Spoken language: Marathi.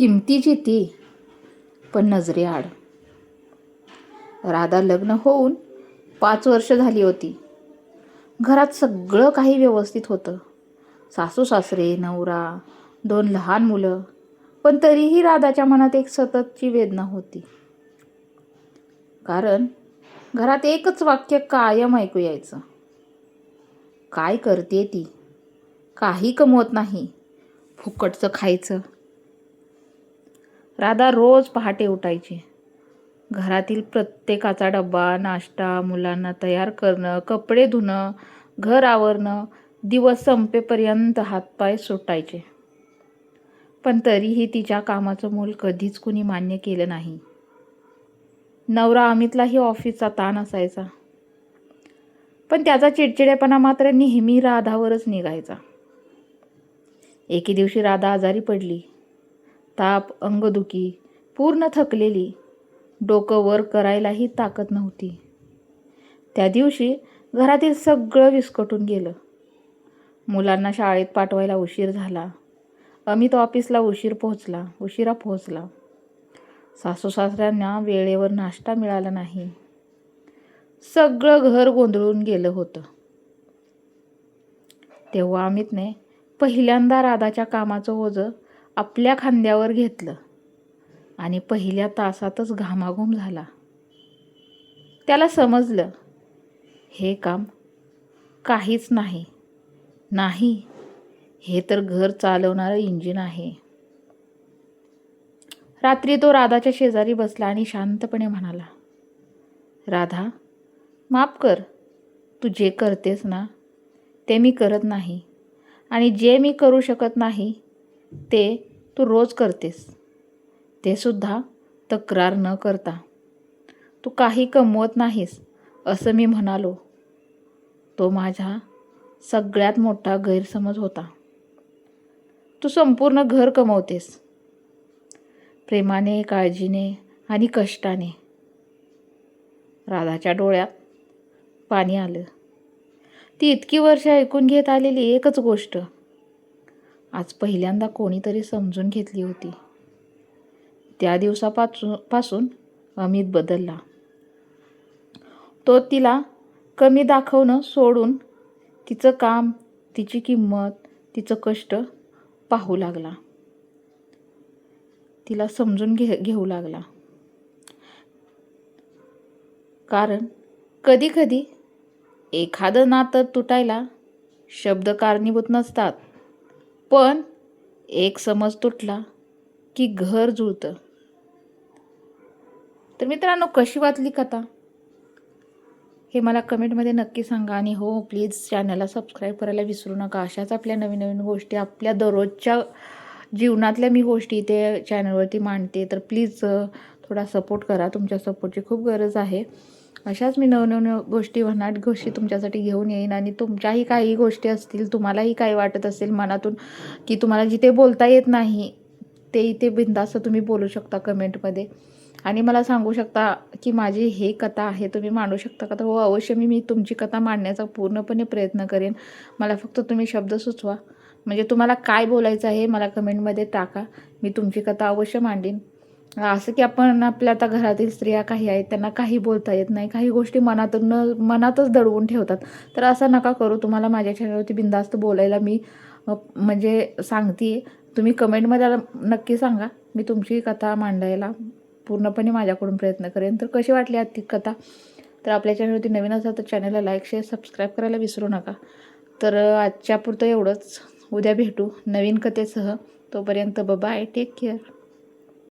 किमतीची ती पण नजरेआड राधा लग्न होऊन पाच वर्ष झाली होती. घरात सगळं काही व्यवस्थित होतं. सासू सासरे नवरा दोन लहान मुलं पण तरीही राधाच्या मनात एक सततची वेदना होती. कारण घरात एकच वाक्य कायम ऐकू यायचं. काय करते ती? काही कमवत नाही. फुकटचं खायचं. राधा रोज पहाटे उठायची. घरातील प्रत्येकाचा डब्बा नाश्ता मुलांना तयार करणं कपडे धुणं घर आवरणं दिवस संपेपर्यंत हातपाय सुटायचे. पण तरीही तिच्या कामाचं मूल कधीच कुणी मान्य केलं नाही. नवरा अमितलाही ऑफिसचा ताण असायचा. पण त्याचा चिडचिडेपणा मात्र नेहमी राधावरच निघायचा. एके दिवशी राधा आजारी पडली. ताप अंगदुखी पूर्ण थकलेली. डोकं वर करायलाही ताकद नव्हती. त्या दिवशी घरातील सगळं विस्कटून गेलं. मुलांना शाळेत पाठवायला उशीर झाला. अमित ऑफिसला उशीर पोहोचला उशिरा पोहोचला. सासू सासऱ्यांना वेळेवर नाश्ता मिळाला नाही. सगळं घर गोंधळून गेलं होतं. तेव्हा अमितने पहिल्यांदा राधाच्या कामाचं ओझं आपल्या खांद्यावर घेतलं आणि पहिल्या तासातच घामाघूम झाला. त्याला समजलं हे काम काहीच नाही. नाही हे तर घर चालवणारं इंजिन आहे. रात्री तो राधाच्या शेजारी बसला आणि शांतपणे म्हणाला राधा माफ कर. तू जे करतेस ना ते मी करत नाही. आणि जे मी करू शकत नाही ते तू रोज करतेस. ते सुद्धा तक्रार न करता. तू काही कमवत नाहीस असं मी म्हणालो. तो माझा सगळ्यात मोठा गैरसमज होता. तू संपूर्ण घर कमवतेस. प्रेमाने काळजीने आणि कष्टाने. राधाच्या डोळ्यात पाणी आलं. ती इतकी वर्ष ऐकून घेत आलेली एकच गोष्ट. आज पहिल्यांदा कोणीतरी समजून घेतली होती. त्या दिवसापासून पासून अमित बदलला. तो तिला कमी दाखवणं सोडून तिचं काम तिची किंमत तिचं कष्ट पाहू लागला. तिला समजून घे घेऊ लागला. कारण कधीकधी एखादं नातं तुटायला शब्द कारणीभूत नसतात. पण एक समज तुटला की घर जुळतं. तर मित्रांनो कशी वाचली कथा? हे मला कमेंटमध्ये नक्की सांगा आणि हो प्लीज चॅनलला सबस्क्राईब करायला विसरू नका. अशाच आपल्या नवीन नवीन गोष्टी आपल्या दररोजच्या जीवनातल्या मी गोष्टी इथे चॅनलवरती मांडते. तर प्लीज थोडा सपोर्ट करा. तुमच्या सपोर्टची खूप गरज आहे. अशाच मी नवनव गोष्टी भन्नाट गोष्टी तुमच्यासाठी घेऊन येईन आणि तुमच्याही काही गोष्टी असतील तुम्हालाही काही वाटत असेल मनातून की तुम्हाला जिथे बोलता येत नाही ते इथे बिंदास्त तुम्ही बोलू शकता कमेंटमध्ये. आणि मला सांगू शकता की माझी हे कथा आहे तुम्ही मांडू शकता का? तर हो अवश्य मी मी तुमची कथा मांडण्याचा पूर्णपणे प्रयत्न करेन. मला फक्त तुम्ही शब्द सुचवा. म्हणजे तुम्हाला काय बोलायचं आहे मला कमेंटमध्ये टाका. मी तुमची कथा अवश्य मांडीन. असं की आपण आपल्या आता घरातील स्त्रिया काही आहेत त्यांना काही बोलता येत नाही काही गोष्टी मनातून न मनातच दडवून ठेवतात. तर असं नका करू. तुम्हाला माझ्या चॅनलवरती बिंदास्त बोलायला मी म्हणजे सांगते तुम्ही कमेंटमध्ये नक्की सांगा. मी तुमची कथा मांडायला पूर्णपणे माझ्याकडून प्रयत्न करेन. तर कशी वाटली आजची कथा? तर आपल्या चॅनलवरती नवीन असाल तर चॅनलला लाईक शेअर सबस्क्राईब करायला विसरू नका. तर आजच्यापुरतं एवढंच. उद्या भेटू नवीन कथेसह. तोपर्यंत बाय टेक केअर